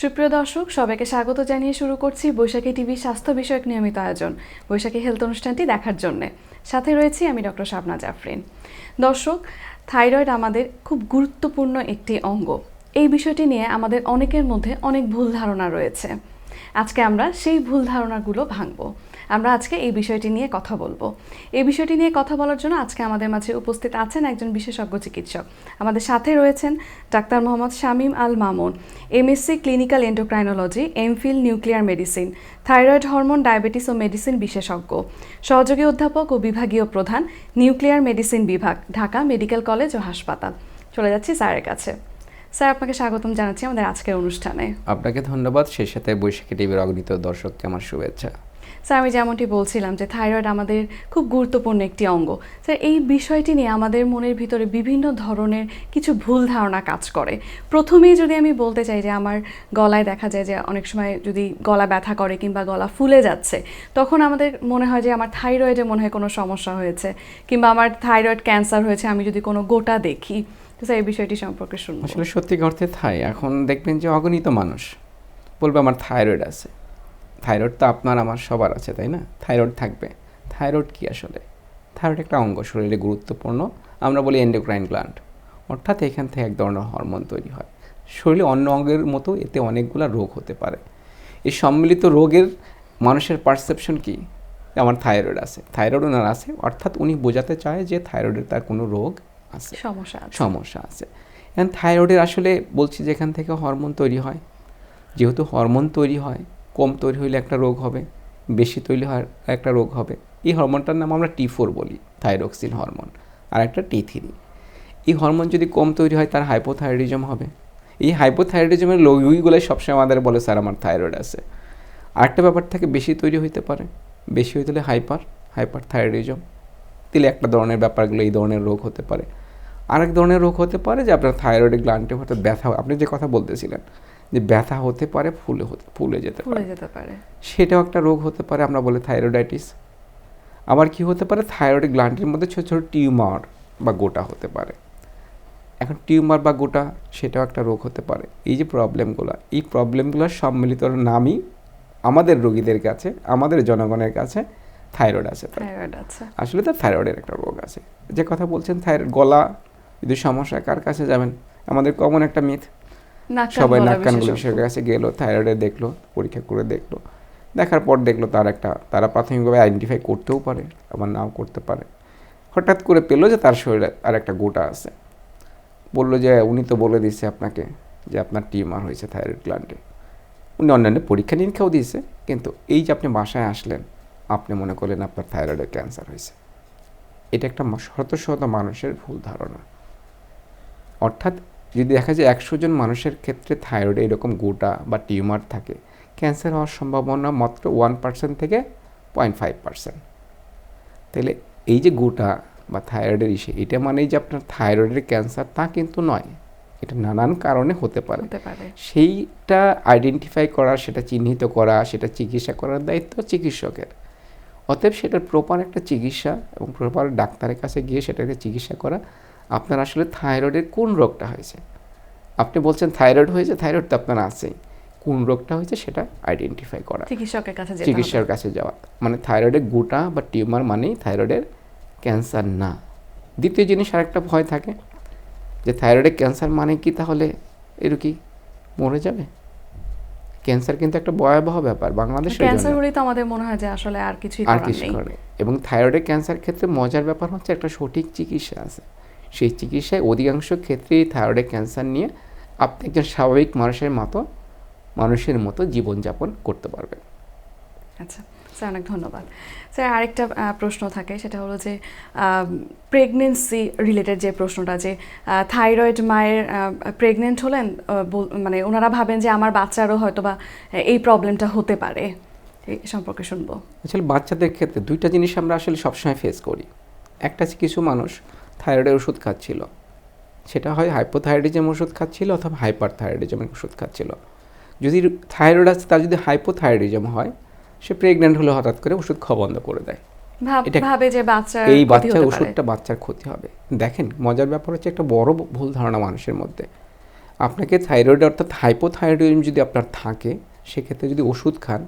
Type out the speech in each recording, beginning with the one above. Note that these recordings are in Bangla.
সুপ্রিয় দর্শক, সবাইকে স্বাগত জানিয়ে শুরু করছি বৈশাখী টিভি স্বাস্থ্য বিষয়ক নিয়মিত আয়োজন, বৈশাখী হেলথ অনুষ্ঠানটি দেখার জন্য। সাথে রয়েছি আমি ডক্টর শাবনা জাফরিন। দর্শক, থাইরয়েড আমাদের খুব গুরুত্বপূর্ণ একটি অঙ্গ। এই বিষয়টি নিয়ে আমাদের অনেকের মধ্যে অনেক ভুল ধারণা রয়েছে। আজকে আমরা সেই ভুল ধারণাগুলো ভাঙব। আমরা আজকে এই বিষয়টি নিয়ে কথা বলব। এই বিষয়টি নিয়ে কথা বলার জন্য আজকে আমাদের মাঝে উপস্থিত আছেন একজন বিশেষজ্ঞ চিকিৎসক। আমাদের সাথে রয়েছেন doctor Mohammad Shamim Al Mamun, MSc clinical endocrinology, MPhil nuclear medicine, thyroid hormone, diabetes ও মেডিসিন বিশেষজ্ঞ। সহযোগী অধ্যাপক ও বিভাগীয় প্রধান, নিউক্লিয়ার মেডিসিন বিভাগ, ঢাকা মেডিকেল কলেজ ও হাসপাতাল। চলে যাচ্ছি স্যারের কাছে। স্যার আপনাকে স্বাগতম জানাচ্ছি আমাদের আজকের অনুষ্ঠানে। আপনাকে ধন্যবাদ। সেই সাথে বৈশাখী টিভির অগণিত দর্শককে আমার শুভেচ্ছা। স্যার আমি যেমনটি বলছিলাম যে থাইরয়েড আমাদের খুব গুরুত্বপূর্ণ একটি অঙ্গ। স্যার এই বিষয়টি নিয়ে আমাদের মনের ভিতরে বিভিন্ন ধরনের কিছু ভুল ধারণা কাজ করে। প্রথমেই যদি আমি বলতে চাই যে আমার গলায় দেখা যায় যে অনেক সময় যদি গলা ব্যথা করে কিংবা গলা ফুলে যাচ্ছে তখন আমাদের মনে হয় যে আমার থাইরয়েডে মনে হয় কোনো সমস্যা হয়েছে কিংবা আমার থাইরয়েড ক্যান্সার হয়েছে আমি যদি কোনো গোটা দেখি। তো স্যার এই বিষয়টি সম্পর্কে শুনব। আসলে সত্যি অর্থে থাই। এখন দেখবেন যে অগণিত মানুষ বলবে আমার থাইরয়েড আছে। থাইরয়েড তো আপনার, আমার সবার আছে, তাই না? থাইরয়েড থাকবে। থাইরয়েড কি আসলে? থাইরয়েড একটা অঙ্গ, শরীরে গুরুত্বপূর্ণ। আমরা বলি এন্ডোক্রাইন গ্ল্যান্ড অর্থাৎ এখান থেকে এক ধরনের হরমোন তৈরি হয়। শরীরে অন্য অঙ্গের মতো এতে অনেকগুলো রোগ হতে পারে। এই সম্মিলিত রোগের মানুষের পারসেপশন কি? আমার থাইরয়েড আছে। থাইরয়েড ওনার আছে। অর্থাৎ উনি বোঝাতে চায় যে থাইরয়েডের তার কোনো রোগ আছে। সমস্যা সমস্যা আছে। এখন থাইরয়েডের আসলে বলছি যেখান থেকে হরমোন তৈরি হয়। যেহেতু হরমোন তৈরি হয় কম তৈরি হইলে একটা রোগ হবে বেশি তৈরি হয় একটা রোগ হবে। এই হরমোনটার নাম আমরা টি ফোর বলি থাইরক্সিন হরমোন আর একটা টি থ্রি এই হরমোন যদি কম তৈরি হয় তার হাইপোথাইরয়েডিজম হবে। এই হাইপোথাইরয়েডিজমের রোগীগুলোই সবসময় আমাদের বলে স্যার আমার থাইরয়েড আছে। আরেকটা ব্যাপার থেকে বেশি তৈরি হইতে পারে। বেশি হইতে হলে হাইপার হাইপার থাইরয়েডিজম দিলে একটা ধরনের ব্যাপারগুলো এই ধরনের রোগ হতে পারে। আরেক ধরনের রোগ হতে পারে যে আপনার থাইরয়েড গ্ল্যান্ডে হঠাৎ ব্যথা আপনি যে কথা বলতেছিলেন যে ব্যথা হতে পারে ফুলে হতে ফুলে যেতে ফুলে পারে। যেতে পারে। সেটাও একটা রোগ হতে পারে আমরা বলি থাইরয়েডাইটিস আবার কি হতে পারে? থাইরয়েড গ্ল্যান্ডের মধ্যে ছোটো ছোটো টিউমার বা গোটা হতে পারে। এখন টিউমার বা গোটা সেটাও একটা রোগ হতে পারে। এই যে প্রবলেমগুলো এই প্রবলেমগুলোর সম্মিলিত নামই আমাদের রোগীদের কাছে আমাদের জনগণের কাছে থাইরয়েড আছে থাইরয়েড আছে। আসলে তার থাইরয়েডের একটা রোগ আছে। যে কথা বলছেন থাইরয়েড গলা যদি সমস্যা কার কাছে যাবেন? আমাদের কমন একটা মিথ সবাই নাক কান বিশেষজ্ঞের কাছে গেলো থাইরয়েডে দেখল পরীক্ষা করে দেখল। দেখার পর দেখল তার একটা তারা প্রাথমিকভাবে আইডেন্টিফাই করতেও পারে আবার নাও করতে পারে। হঠাৎ করে পেল যে তার শরীরে আর একটা গোটা আছে। বলল যে উনি তো বলে দিচ্ছে আপনাকে যে আপনার টিউমার হয়েছে থাইরয়েড গ্ল্যান্ডে উনি অন্যান্য পরীক্ষা নিরীক্ষাও দিয়েছে কিন্তু এই যে আপনি বাসায় আসলেন আপনি মনে করলেন আপনার থাইরয়েডের ক্যান্সার হয়েছে। এটা একটা শত শত মানুষের ভুল ধারণা। অর্থাৎ যদি দেখা যায় একশো জন মানুষের ক্ষেত্রে থাইরয়েডে এরকম গোটা বা টিউমার থাকে ক্যান্সার হওয়ার সম্ভাবনা মাত্র ওয়ান পার্সেন্ট থেকে পয়েন্ট ফাইভ পার্সেন্ট তাহলে এই যে গোটা বা থাইরয়েডের ইসে এটা মানেই যে আপনার থাইরয়েডের ক্যান্সার তা কিন্তু নয়। এটা নানান কারণে হতে পারে। সেইটা আইডেন্টিফাই করা সেটা চিহ্নিত করা সেটা চিকিৎসা করার দায়িত্ব চিকিৎসকের। অতএব সেটার প্রপার একটা চিকিৎসা এবং প্রপার ডাক্তারের কাছে গিয়ে সেটাকে চিকিৎসা করা আপনার আসলে থাইরয়েডের কোন রোগটা হয়েছে? আপনি বলছেন থাইরয়েড হয়েছে থাইরয়েড তো আপনার আছেই। কোন রোগটা হয়েছে সেটা আইডেন্টিফাই করা। চিকিৎসকের কাছে চিকিৎসার কাছে যাওয়া। মানে থাইরয়েডের গোটা বা টিউমার মানেই থাইরয়েডের ক্যান্সার না। দ্বিতীয় জিনিস আরেকটা ভয় থাকে যে থাইরয়েডের ক্যান্সার মানে কি তাহলে এর কি মরে যাবে? ক্যান্সার কিন্তু একটা ভয়াবহ ব্যাপার বাংলাদেশের ক্যান্সার হলেই তো আমাদের মনে হয় যে আসলে আর কিছুই আর কিছু নেই। করে এবং থাইরয়েডের ক্যান্সার ক্ষেত্রে মজার ব্যাপার হচ্ছে একটা সঠিক চিকিৎসা আছে। সেই চিকিৎসায় অধিকাংশ ক্ষেত্রেই থাইরয়েডের ক্যান্সার নিয়ে আপনি একজন স্বাভাবিক মানুষের মতো মানুষের মতো জীবনযাপন করতে পারবেন। আচ্ছা। স্যার অনেক ধন্যবাদ। স্যার, আরেকটা প্রশ্ন থাকে, সেটা হলো যে প্রেগনেন্সি রিলেটেড যে প্রশ্নটা যে থাইরয়েড মায়ের প্রেগনেন্ট হলেন মানে ওনারা ভাবেন যে আমার বাচ্চারও হয়তো বা এই প্রবলেমটা হতে পারে। এই সম্পর্কে শুনব। আসলে বাচ্চাদের ক্ষেত্রে দুইটা জিনিস আমরা আসলে সবসময় ফেস করি। একটা কিছু মানুষ থাইরয়েডের ওষুধ খাচ্ছিল। সেটা হয় হাইপোথাইরয়েডিজম ওষুধ খাচ্ছিল অথবা হাইপার থাইরয়েডিজমের ওষুধ খাচ্ছিল। যদি থাইরয়েড আছে, তার যদি হাইপোথাইরয়েডিজম হয় সে প্রেগনেন্ট হলে হঠাৎ করে ওষুধ খাওয়া বন্ধ করে দেয়। ভাবে যে বাচ্চা এই বাচ্চার ওষুধটা বাচ্চার ক্ষতি হবে। দেখেন মজার ব্যাপার হচ্ছে একটা বড় ভুল ধারণা মানুষের মধ্যে। আপনাকে থাইরয়েড অর্থাৎ হাইপোথাইরয়েডিজম যদি আপনার থাকে সেক্ষেত্রে যদি ওষুধ খান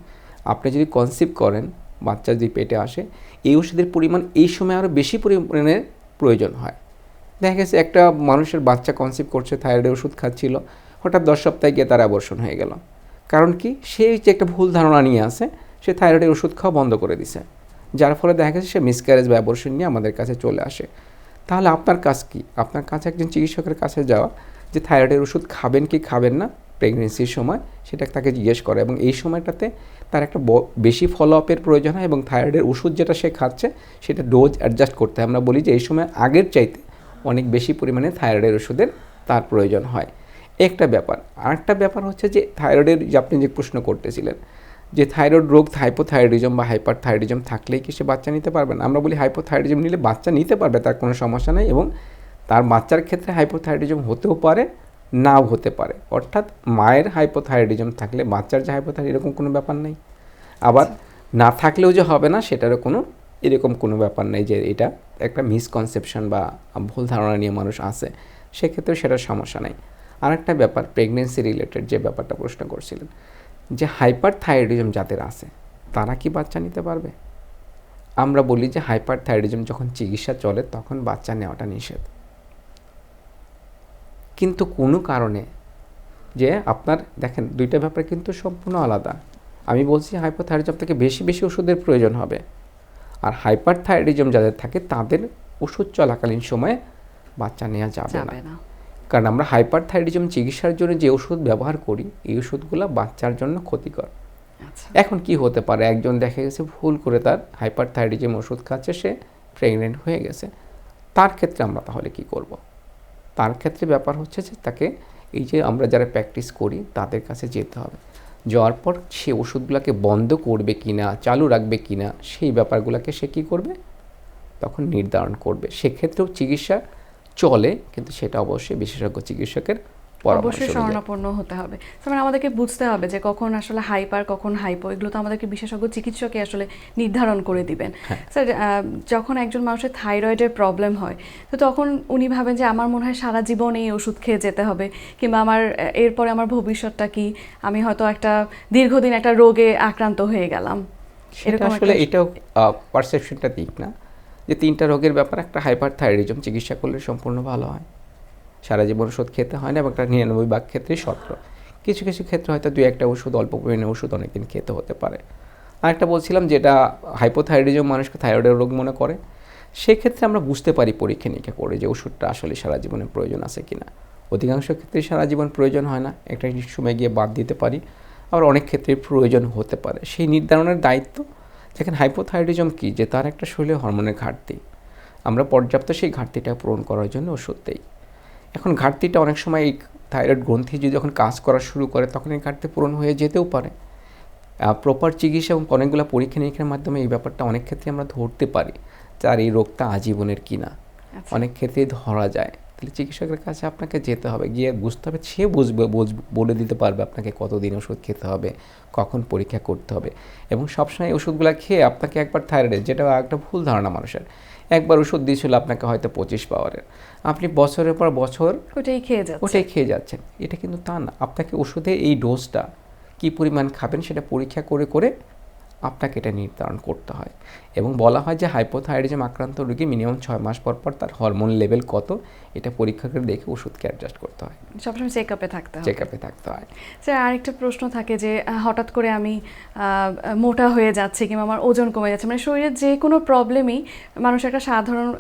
আপনি যদি কনসিভ করেন বাচ্চা যদি পেটে আসে এই ওষুধের পরিমাণ এই সময় আরও বেশি পরিমাণে প্রয়োজন হয়। দেখা গেছে একটা মানুষের বাচ্চা কনসিভ করছে থাইরয়েডের ওষুধ খাচ্ছিল হঠাৎ দশ সপ্তাহে গিয়ে তার অ্যাবর্শন হয়ে গেল। কারণ কি? সে যে একটা ভুল ধারণা নিয়ে আসে সে থাইরয়েডের ওষুধ খাওয়া বন্ধ করে দিছে। যার ফলে দেখা গেছে সে মিসক্যারেজ বা অ্যাবর্শন নিয়ে আমাদের কাছে চলে আসে। তাহলে আপনার কাজ কি? আপনার কাছে একজন চিকিৎসকের কাছে যাওয়া, যে থাইরয়েডের ওষুধ খাবেন কি খাবেন না প্রেগনেন্সির সময় সেটা তাকে জিজ্ঞেস করে এবং এই সময়টাতে তার একটা বেশি ফলো আপের প্রয়োজন হয় এবং থাইরয়েডের ওষুধ যেটা সে খাচ্ছে, সেটা ডোজ অ্যাডজাস্ট করতে হয়। আমরা বলি যে এই সময় আগের চাইতে অনেক বেশি পরিমাণে থাইরয়েডের ওষুধের তার প্রয়োজন হয়। একটা ব্যাপার। আরেকটা ব্যাপার হচ্ছে যে থাইরয়েডের যে আপনি যে প্রশ্ন করতেছিলেন যে থাইরয়েড রোগ হাইপোথাইরয়েডিজম বা হাইপার থাইরয়েডিজম থাকলেই কি সে বাচ্চা নিতে পারবে না? আমরা বলি হাইপোথাইরয়েডিজম নিলে বাচ্চা নিতে পারবে, তার কোনো সমস্যা নেই এবং তার বাচ্চার ক্ষেত্রে হাইপোথাইরয়েডিজম হতেও পারে, নাও হতে পারে। অর্থাৎ মায়ের হাইপোথাইরয়েডিজম থাকলে বাচ্চার যে হাইপোথাইরয়েড এরকম কোনো ব্যাপার নেই। আবার না থাকলেও যে হবে না, সেটারও কোনো, এরকম কোনো ব্যাপার নেই যে এটা একটা মিসকনসেপশন বা ভুল ধারণা নিয়ে মানুষ আসে সেক্ষেত্রে সেটার সমস্যা নেই। আরেকটা ব্যাপার প্রেগনেন্সি রিলেটেড যে ব্যাপারটা প্রশ্ন করছিলেন যে হাইপার থাইরয়েডিজম যাদের আছে, তারা কি বাচ্চা নিতে পারবে? আমরা বলি যে হাইপার থাইরয়েডিজম যখন চিকিৎসা চলে, তখন বাচ্চা নেওয়াটা নিষেধ। কিন্তু কোনো কারণে যে আপনার, দেখেন, দুইটা ব্যাপার কিন্তু সম্পূর্ণ আলাদা। আমি বলছি হাইপোথাইরয়েডিজম থেকে বেশি বেশি ওষুধের প্রয়োজন হবে। আর হাইপার থাইরয়েডিজম যাদের থাকে, তাদের ওষুধ চলাকালীন সময়ে বাচ্চা নেওয়া যাবে না। কারণ আমরা হাইপার থাইরয়েডিজম চিকিৎসার জন্য যে ওষুধ ব্যবহার করি এই ওষুধগুলো বাচ্চার জন্য ক্ষতিকর। আচ্ছা। এখন কি হতে পারে? একজন দেখা গেছে ভুল করে তার হাইপার থাইরয়েডিজম ওষুধ খাচ্ছে সে প্রেগনেন্ট হয়ে গেছে। তার ক্ষেত্রে আমরা তাহলে কি করব। তার ক্ষেত্রে ব্যাপার হচ্ছে যে তাকে এই যে আমরা যারা প্র্যাকটিস করি তাদের কাছে যেতে হবে। যাওয়ার পর সে ওষুধগুলোকে বন্ধ করবে কি না চালু রাখবে কি না সেই ব্যাপারগুলোকে সে কী করবে? তখন নির্ধারণ করবে। সেক্ষেত্রেও চিকিৎসা চলে কিন্তু সেটা অবশ্যই বিশেষজ্ঞ চিকিৎসকের পরামর্শ অবশ্যই। শরণাপন্ন হতে হবে। মানে আমাদেরকে বুঝতে হবে যে কখন আসলে হাইপার কখন হাইপো এগুলো তো আমাদেরকে বিশেষজ্ঞ চিকিৎসকই আসলে নির্ধারণ করে দিবেন। স্যার যখন একজন মানুষের থাইরয়েডের প্রবলেম হয় তো তখন উনি ভাবেন যে আমার মনে হয় সারা জীবন এই ওষুধ খেয়ে যেতে হবে কিংবা আমার এরপরে আমার ভবিষ্যৎটা কি? আমি হয়তো একটা দীর্ঘদিন একটা রোগে আক্রান্ত হয়ে গেলাম। সেটা এরকম আসলে এটাও পারসেপশনটা ঠিক না। যে তিনটা রোগের ব্যাপার, একটা হাইপার থাইরয়েডিজম চিকিৎসা করলে সম্পূর্ণ ভালো হয়। সারা জীবন ওষুধ খেতে হয় না এবং একটা নিরানব্বই ভাগ ক্ষেত্রেই সত্র। কিছু কিছু ক্ষেত্রে হয়তো দুই একটা ওষুধ, অল্প পরিমাণে ওষুধ অনেকদিন খেতে হতে পারে। আরেকটা বলছিলাম যেটা হাইপোথাইরয়েডিজম মানুষকে থাইরয়েডের রোগ মনে করে, সেক্ষেত্রে আমরা বুঝতে পারি পরীক্ষা নিরীক্ষা করে যে ওষুধটা আসলে সারা জীবনে প্রয়োজন আছে কি না অধিকাংশ ক্ষেত্রে সারা জীবন প্রয়োজন হয় না, একটা সময় গিয়ে বাদ দিতে পারি। আবার অনেক ক্ষেত্রে প্রয়োজন হতে পারে। সেই নির্ধারণের দায়িত্ব যেখানে হাইপোথাইরয়েডিজম কি? যে তার একটা শরীরে হরমোনের ঘাটতি। আমরা পর্যাপ্ত সেই ঘাটতিটা পূরণ করার জন্য ওষুধ দেই। এখন ঘাটতিটা অনেক সময় এই থাইরয়েড গ্রন্থি যদি যখন কাজ করা শুরু করে তখন এই ঘাটতি পূরণ হয়ে যেতেও পারে। প্রপার চিকিৎসা এবং অনেকগুলো পরীক্ষা নিরীক্ষার মাধ্যমে এই ব্যাপারটা অনেক ক্ষেত্রে আমরা ধরতে পারি। যার এই রোগটা আজীবনের কিনা। আচ্ছা। অনেক ক্ষেত্রেই ধরা যায়। তাহলে চিকিৎসকের কাছে আপনাকে যেতে হবে। গিয়ে বুঝতে হবে সে বুঝবে বলে দিতে পারবে আপনাকে কতদিন ওষুধ খেতে হবে কখন পরীক্ষা করতে হবে। এবং সবসময় ওষুধগুলো খেয়ে আপনাকে একবার থাইরয়েড যেটা একটা ভুল ধারণা মানুষের একবার ওষুধ দিয়েছিল আপনাকে হয়তো পঁচিশ পাওয়ারের আপনি বছরের পর বছর ওটাই খেয়ে যাচ্ছে ওটাই খেয়ে যাচ্ছেন। এটা কিন্তু তা না। আপনাকে ওষুধে এই ডোজটা কী পরিমাণ খাবেন সেটা পরীক্ষা করে করে আপনাকে এটা নির্ধারণ করতে হয়। এবং বলা হয় যে হাইপোথাইরয়েডিজম আক্রান্ত রোগী মিনিমাম ছয় মাস পর পর তার হরমোন লেভেল কত এটা পরীক্ষা করে দেখে ওষুধকে অ্যাডজাস্ট করতে হয়। সবসময় চেক আপে থাকতে হবে। চেক আপে থাকতে হয়। স্যার আরেকটা প্রশ্ন থাকে যে হঠাৎ করে আমি মোটা হয়ে যাচ্ছি কিংবা আমার ওজন কমে যাচ্ছে মানে শরীরের যে কোনো প্রবলেমই মানুষের একটা সাধারণ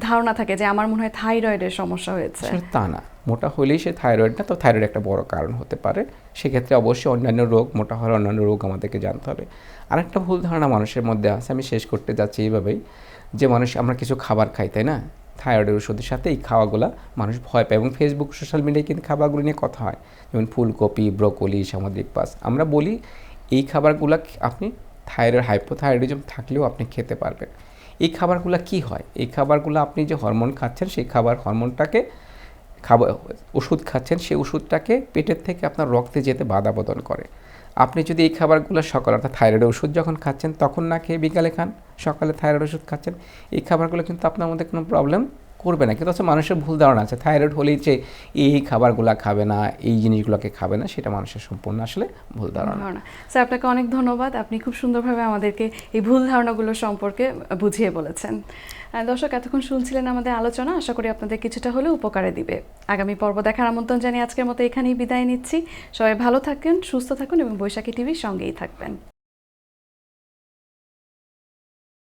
ধারণা থাকে যে আমার মনে হয় থাইরয়েডের সমস্যা হয়েছে। তা না। মোটা হলেই সে থাইরয়েড না, তো থাইরয়েড একটা বড় কারণ হতে পারে। সেক্ষেত্রে অবশ্যই অন্যান্য রোগ, মোটা হওয়ার অন্যান্য রোগ আমাদেরকে জানতে হবে। আরেকটা ভুল ধারণা মানুষের মধ্যে আছে, আমি শেষ করতে যাচ্ছি এইভাবেই। যে মানুষ, আমরা কিছু খাবার খাই, তাই না? থাইরয়েডের ওষুধের সাথে এই খাওয়াগুলো মানুষ ভয় পায় এবং ফেসবুক সোশ্যাল মিডিয়ায় কিন্তু খাবারগুলো নিয়ে কথা হয়। যেমন ফুলকপি, ব্রোকলি, সামুদ্রিক পাস। আমরা বলি, এই খাবারগুলো আপনি থাইরয়েড হাইপোথাইরয়েডিজম থাকলেও আপনি খেতে পারবেন। এই খাবারগুলো কি হয়? এই খাবারগুলো আপনি যে হরমোন খাচ্ছেন, সেই খাবার হরমোনটাকে খাবার ওষুধ খাচ্ছেন সেই ওষুধটাকে পেটের থেকে আপনার রক্তে যেতে বাধা প্রদান করে। আপনি যদি এই খাবারগুলো সকালে, অর্থাৎ থাইরয়েড ওষুধ যখন খাচ্ছেন, তখন না খেয়ে বিকালে খান, সকালে থাইরয়েড ওষুধ খাচ্ছেন, এই খাবারগুলো কিন্তু আপনার মধ্যে কোনো প্রবলেম করবে না। কিন্তু হচ্ছে মানুষের ভুল ধারণা আছে। থাইরয়েড হলেই যে এই খাবারগুলো খাবে না, এই জিনিসগুলোকে খাবে না, সেটা মানুষের সম্পূর্ণ আসলে ভুল ধারণা। স্যার, আপনাকে অনেক ধন্যবাদ। আপনি খুব সুন্দরভাবে আমাদেরকে এই ভুল ধারণাগুলো সম্পর্কে বুঝিয়ে বলেছেন। দর্শক, এতক্ষণ শুনছিলেন আমাদের আলোচনা। আশা করি আপনাদের কিছুটা হলেও উপকারে দিবে। আগামী পর্ব দেখার আমন্ত্রণ জানিয়ে আজকের মতো এখানেই বিদায় নিচ্ছি। সবাই ভালো থাকেন সুস্থ থাকুন এবং বৈশাখী টিভির সঙ্গেই থাকবেন।